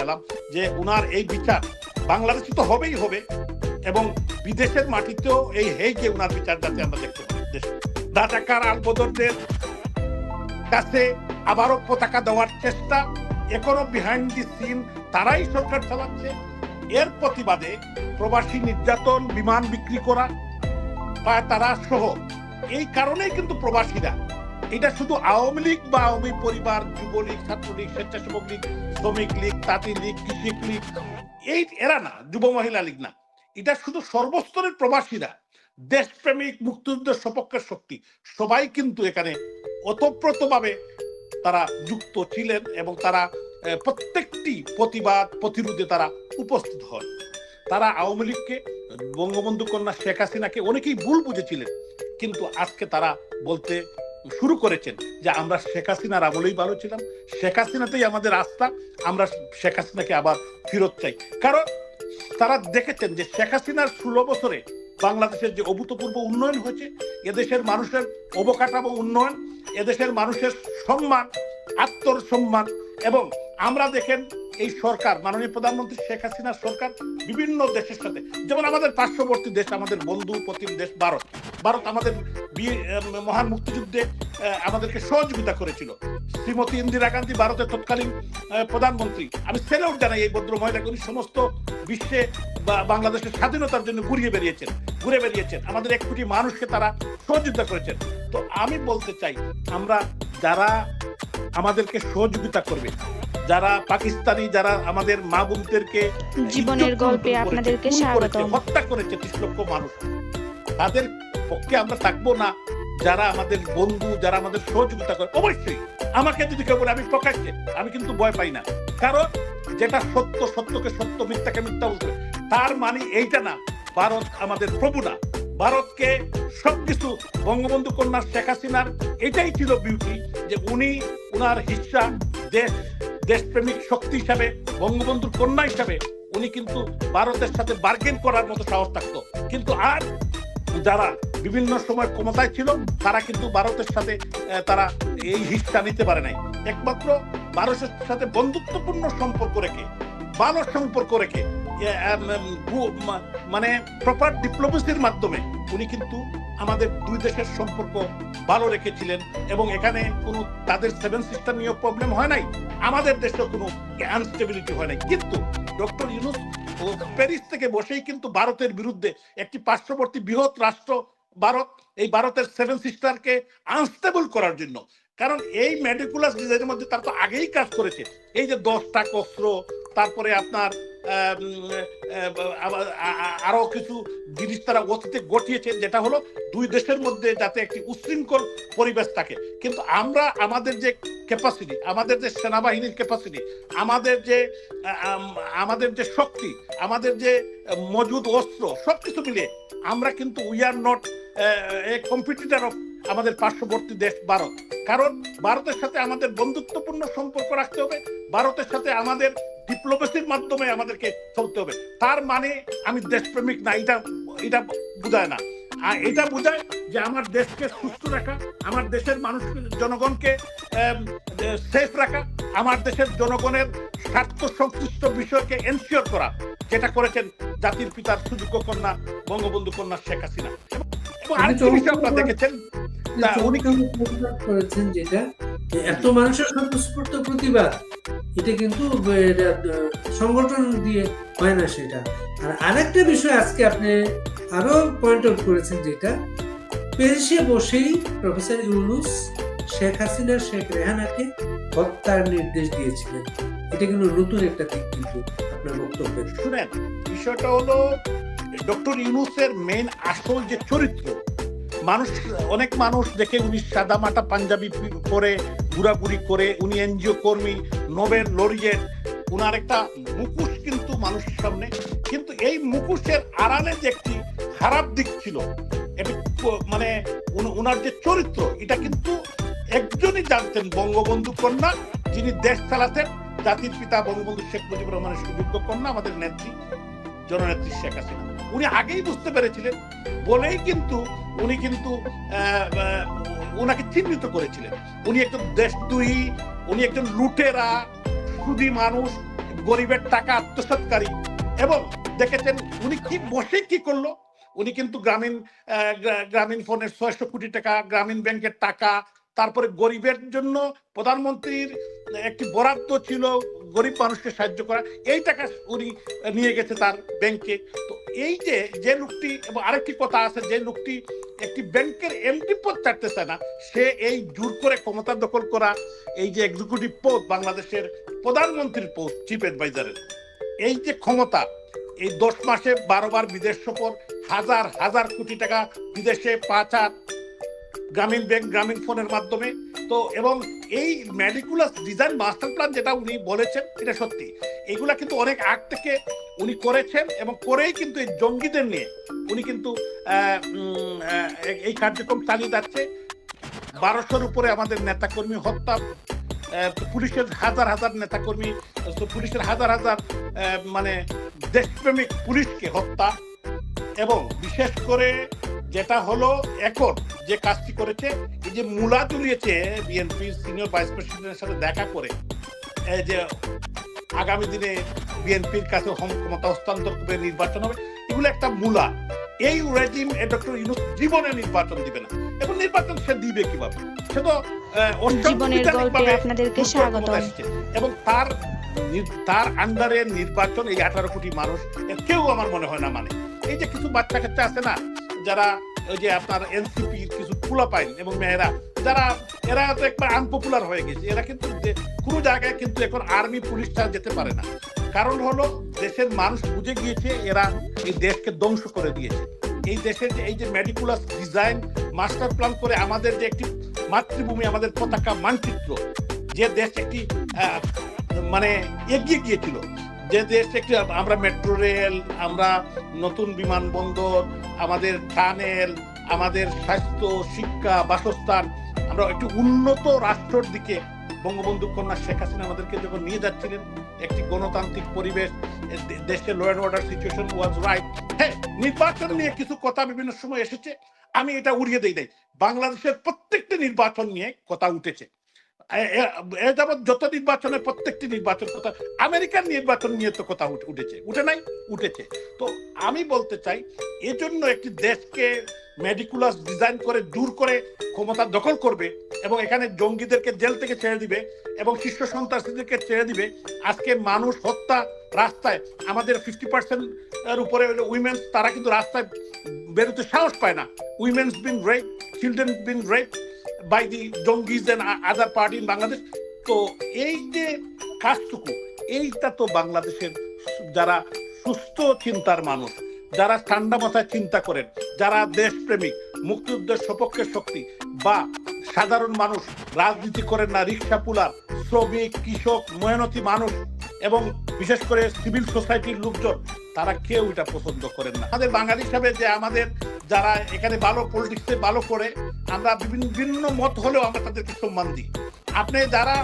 চাইলাম যে উনার এই বিচার বাংলাদেশে তো হবেই হবে এবং বিদেশের মাটিতেও এই হেইকে উনার বিচার যাতে আমরা দেখতে পাই। দেশে রাজাকার আলবদরদের কাছে আবারও পতাকা দেওয়ার চেষ্টা, এখনও বিহাইন্ড দি সিন তারাই সরকার চালাচ্ছে। এর প্রতিবাদে প্রবাসী নির্যাতন, বিমান বিক্রি করা, বা তারা সহ, এই কারণেই কিন্তু প্রবাসীরা এটা শুধু আওয়ামী লীগ বা আওয়ামী পরিবার, যুবলীগ, ছাত্রলীগ, স্বেচ্ছাসেবক লীগ, শ্রমিক লীগ, তাঁতি লীগ, কৃষক লীগ, এই এরা না, যুব মহিলা লীগ না। এটা শুধু সর্বস্তরের প্রবাসীরা, দেশপ্রেমিক, মুক্তিযুদ্ধের সপক্ষের শক্তি। সবাই কিন্তু এখানে ওতপ্রোতভাবে তারা যুক্ত ছিলেন এবং তারা প্রত্যেকটি প্রতিবাদ, প্রতিরোধে তারা উপস্থিত হন। তারা আওয়ামী লীগকে, বঙ্গবন্ধু কন্যা শেখ হাসিনাকে অনেকেই ভুল বুঝেছিলেন, কিন্তু আজকে তারা বলতে শুরু করেছেন যে আমরা শেখ হাসিনার আমলেই ভালো ছিলাম। শেখ হাসিনাতেই আমাদের আস্থা, আমরা শেখ হাসিনাকে আবার ফেরত চাই। কারণ তারা দেখেছেন যে শেখ হাসিনার ষোলো বছরে বাংলাদেশের যে অভূতপূর্ব উন্নয়ন হয়েছে, এদেশের মানুষের অবকাঠামো উন্নয়ন, এদেশের মানুষের সম্মান, আত্মসম্মান এবং আমরা দেখেন এই সরকার, মাননীয় প্রধানমন্ত্রী শেখ হাসিনার সরকার বিভিন্ন দেশের সাথে, যেমন আমাদের পার্শ্ববর্তী দেশ, আমাদের বন্ধু, প্রতিম দেশ ভারত। ভারত আমাদের মহান মুক্তিযুদ্ধে আমাদেরকে সহযোগিতা করেছিল। শ্রীমতী ইন্দিরা গান্ধী ভারতের তৎকালীন প্রধানমন্ত্রী। আমি সেলেউট জানাই এই ভদ্র মহিলাকে। উনি সমস্ত বিশ্বে বা- বাংলাদেশের স্বাধীনতার জন্য ঘুরিয়ে বেরিয়েছেন ঘুরে বেরিয়েছেন আমাদের এক কোটি মানুষকে তারা সহযোগিতা করেছেন। তো আমি বলতে চাই আমরা যারা আমাদেরকে সহযোগিতা করবে যারা পাকিস্তানি যারা আমাদের মা বোনদেরকে জীবনের গল্পে আপনাদেরকে স্বাগতম। হত্যা করেছে ত্রিশ লক্ষ মানুষ তাদের পক্ষে আমরা থাকব না। যারা আমাদের বন্ধু, যারা আমাদের সহযোগিতা করে, অবশ্যই আমাকে যদি কেউ বলে, আমি প্রকাশ্যে, আমি কিন্তু ভয় পাই না। কারণ যেটা সত্য, সত্যকে সত্য, মিথ্যাকে মিথ্যা বলতে, তার মানে এইটা না, ভারত আমাদের প্রভু না। ভারতকে সবকিছু বঙ্গবন্ধু কন্যা শেখ হাসিনার, এটাই ছিল বিউটি যে উনি উনার হিস্সা, দেশ, দেশপ্রেমিক শক্তি হিসাবে বঙ্গবন্ধুর কন্যা হিসাবে, উনি কিন্তু ভারতের সাথে বার্গেন করার মতো সাহস থাকতো। কিন্তু আর যারা বিভিন্ন সময় ক্ষমতায় ছিল, তারা কিন্তু ভারতের সাথে তারা এই হিস্সা নিতে পারে নাই। একমাত্র ভারতের সাথে বন্ধুত্বপূর্ণ সম্পর্ক রেখে, ভালো সম্পর্ক রেখে মানে প্রপার ডিপ্লোমেসির মাধ্যমে উনি কিন্তু আমাদের দুই দেশের সম্পর্ক ভালো রেখেছিলেন এবং এখানে কোনো তাদের সেভেন সিস্টার নিয়ে প্রবলেম হয় নাই। আমাদের দেশে কোনো আনস্টেবিলিটি হয় নাই। কিন্তু ডক্টর ইউনুস প্যারিস থেকে বসেই কিন্তু ভারতের বিরুদ্ধে একটি পার্শ্ববর্তী বৃহৎ রাষ্ট্র ভারত, এই ভারতের সেভেন সিস্টারকে আনস্টেবল করার জন্য। কারণ এই মেডিকুলাস ডিজাইনের মধ্যে তার তো আগেই কাজ করেছে। এই যে দশটা অস্ত্র তারপরে আপনার আরও কিছু জিনিস তারা অতীতে ঘটিয়েছে যেটা হলো দুই দেশের মধ্যে যাতে একটি উশৃঙ্খল পরিবেশ থাকে। কিন্তু আমরা, আমাদের যে ক্যাপাসিটি আমাদের যে সেনাবাহিনীর ক্যাপাসিটি আমাদের যে আমাদের যে শক্তি, আমাদের যে মজুদ অস্ত্র, সবকিছু মিলে আমরা কিন্তু we are not a competitor of আমাদের পার্শ্ববর্তী দেশ ভারত। কারণ ভারতের সাথে আমাদের বন্ধুত্বপূর্ণ সম্পর্ক রাখতে হবে, ভারতের সাথে আমাদের ডিপ্লোমেসির মাধ্যমে আমাদেরকে চলতে হবে। তার মানে আমি দেশপ্রেমিক না, এটা এটা বোঝায় না। আর এটা বোঝায় যে আমার দেশকে সুস্থ রাখা, আমার দেশের মানুষ, জনগণকে সেফ রাখা, আমার দেশের জনগণের স্বার্থ সংশ্লিষ্ট বিষয়কে এনশিওর করা, যেটা করেছেন জাতির পিতার সুযোগ্য কন্যা, বঙ্গবন্ধু কন্যা শেখ হাসিনা। আরেকটি বিষয় আপনারা দেখেছেন? করেছেন যেটা এত মানুষের স্বতঃস্ফূর্ত প্রতিবাদ এটা কিন্তু সংগঠন দিয়ে হয় না সেটা। আর আরেকটা বিষয় আজকে আপনি আরও পয়েন্ট আউট করেছেন যেটা পেরিসে বসেই প্রফেসর ইউনুস শেখ হাসিনা শেখ রেহানাকে হত্যার নির্দেশ দিয়েছিলেন। এটা কিন্তু নতুন একটা দিক কিন্তু আপনার বক্তব্যের। শুনেন বিষয়টা হলো ডক্টর ইউনুসের মেন আসল যে চরিত্র, মানুষ, অনেক মানুষ দেখে উনি সাদা মাটা পাঞ্জাবি পরে ঘুরাঘুরি করে, উনি এনজিও কর্মী, নোবেল লরিয়েট উনার একটা মুখোশ কিন্তু মানুষের সামনে। কিন্তু এই মুখোশের আড়ালে যে একটি খারাপ দিক ছিল, এটা মানে উনার যে চরিত্র, এটা কিন্তু একজনই জানতেন বঙ্গবন্ধু কন্যা, যিনি দেশ চালাতেন, জাতির পিতা বঙ্গবন্ধু শেখ মুজিবুর রহমানের সুযোগ্য কন্যা, আমাদের নেত্রী, জননেত্রী শেখ হাসিনা। উনি আগেই বুঝতে পেরেছিলেন, বলেই কিন্তু উনি কিন্তু উনাকে চিহ্নিত করেছিলেন। উনি একজন দেশদ্রোহী, উনি একজন লুটেরা, সুদী মানুষ, গরিবের টাকা আত্মসাৎকারী। এবং দেখেছেন উনি কি বসে কি করল? উনি কিন্তু গ্রামীণ গ্রামীণ ফোনের ছয়শো কোটি টাকা, গ্রামীণ ব্যাংকের টাকা, তারপরে গরিবের জন্য প্রধানমন্ত্রীর একটি বরাদ্দ ছিল গরিব মানুষকে সাহায্য করা। এই টাকা উনি নিয়ে গেছে তার ব্যাংকে। তো এই যে যে লোকটি, এবং আরেকটি কথা আছে, যে লোকটি একটি ব্যাংকের এমডি পদ চায় না, সে এই জোর করে ক্ষমতা দখল করা, এই যে এক্সিকিউটিভ পোস্ট বাংলাদেশের প্রধানমন্ত্রীর পোস্ট চিফ অ্যাডভাইজারের এই যে ক্ষমতা, এই দশ মাসে বারো বার বিদেশ সফর, হাজার হাজার কোটি টাকা বিদেশে পাচার, গ্রামীণ ব্যাংক, গ্রামীণ ফোনের মাধ্যমে, তো, এবং এই ম্যাডিকুলাস ডিজাইন মাস্টার প্ল্যান যেটা উনি বলেছেন, এটা সত্যি। এগুলা কিন্তু অনেক আগ থেকে উনি করেছেন এবং করেই কিন্তু এই জঙ্গিদের নিয়ে উনি কিন্তু এই কার্যক্রম চালিয়ে যাচ্ছে। বারোশোর উপরে আমাদের নেতাকর্মী হত্যা পুলিশের হাজার হাজার নেতাকর্মী পুলিশের হাজার হাজার মানে দেশপ্রেমিক পুলিশকে হত্যা এবং বিশেষ করে যেটা হলো এখন যে কাজটি করেছে, এই যে মুলা তুলিয়েছে বিএনপি সিনিয়র ভাইস প্রেসিডেন্টের সাথে দেখা করে, এই যে আগামী দিনে বিএনপির কাছে ক্ষমতা হস্তান্তর করে নির্বাচন হবে এগুলো একটা মূলা। এই রেজিম ডক্টর ইউনুস জীবনে নির্বাচন দিবে না। এবং নির্বাচন সে দিবে কীভাবে? সে তো আপনাদেরকে স্বাগত এবং তার তার আন্ডারে নির্বাচন এই আঠারো কোটি মানুষ কেউ আমার মনে হয় না মানে। এই যে কিছু বাচ্চা কাচ্চা আছে না যারা ওই যে আপনার এনসিপি কিছু ফুলা পাইন এবং মেয়েরা। যারা, এরা তো একবার আনপপুলার হয়ে গেছে। এরা কিন্তু যে, কোনো জায়গায় কিন্তু এখন আর্মি পুলিশ ছাড়া যেতে পারে না। কারণ হলো, দেশের মানুষ বুঝে গিয়েছে এরা এই দেশকে ধ্বংস করে দিয়েছে। এই দেশের এই যে মেডিকুলাস ডিজাইন মাস্টার প্ল্যান করে আমাদের যে একটি মাতৃভূমি, আমাদের পতাকা মানচিত্র, যে দেশ একটি মানে এগিয়ে গিয়েছিল। যে দেশ একটি, আমরা মেট্রো রেল আমরা নতুন বিমানবন্দর, আমাদের টানেল আমাদের স্বাস্থ্য, শিক্ষা, বাসস্থান, আমরা একটি উন্নত রাষ্ট্রের দিকে বঙ্গবন্ধু কন্যা শেখ হাসিনা আমাদেরকে যখন নিয়ে যাচ্ছিলেন, একটি গণতান্ত্রিক পরিবেশ, এ দে- দেশের law and order situation was right হ্যাঁ নির্বাচন নিয়ে কিছু কথা বিভিন্ন সময় এসেছে, আমি এটা উড়িয়ে দিই নাই। বাংলাদেশের প্রত্যেকটি নির্বাচন নিয়ে কথা উঠেছে। এ- যাবৎ যত নির্বাচনে প্রত্যেকটি নির্বাচন কথা, আমেরিকার নির্বাচন নিয়ে তো কথা উঠে- উঠেছে। উঠে নাই, উঠেছে। তো আমি বলতে চাই, এজন্য একটি দেশকে মেডিকুলাস ডিজাইন করে, দূর করে ক্ষমতা দখল করবে এবং এখানে জঙ্গিদেরকে জেল থেকে ছেড়ে দিবে এবং শীর্ষ সন্ত্রাসীদেরকে ছেড়ে দিবে। আজকে মানুষ হত্যা রাস্তায়, আমাদের ফিফটি পার্সেন্ট এর উপরে উইমেন্স তারা কিন্তু রাস্তায় বেরোতে সাহস পায় না। Women's been rape children been rape by the jangis and other party in Bangladesh তো এই যে কাজটুকু, এইটা তো বাংলাদেশের যারা সুস্থ, চিন্তার মানুষ, যারা ঠান্ডা মাথায় চিন্তা করেন যারা দেশপ্রেমিক, মুক্তিযুদ্ধের সপক্ষের শক্তি বা সাধারণ মানুষ, রাজনীতি করেন না, রিক্সা পুলার, শ্রমিক, কৃষক মেহনতি মানুষ এবং বিশেষ করে সিভিল সোসাইটির লোকজন, তারা কেউ এটা পছন্দ করেন না। আমাদের বাঙালি হিসাবে যে আমাদের যারা এখানে ভালো পলিটিক্সে ভালো করে, আমরা বিভিন্ন মত হলেও আমরা তাদেরকে সম্মান দিই। আপনি যারা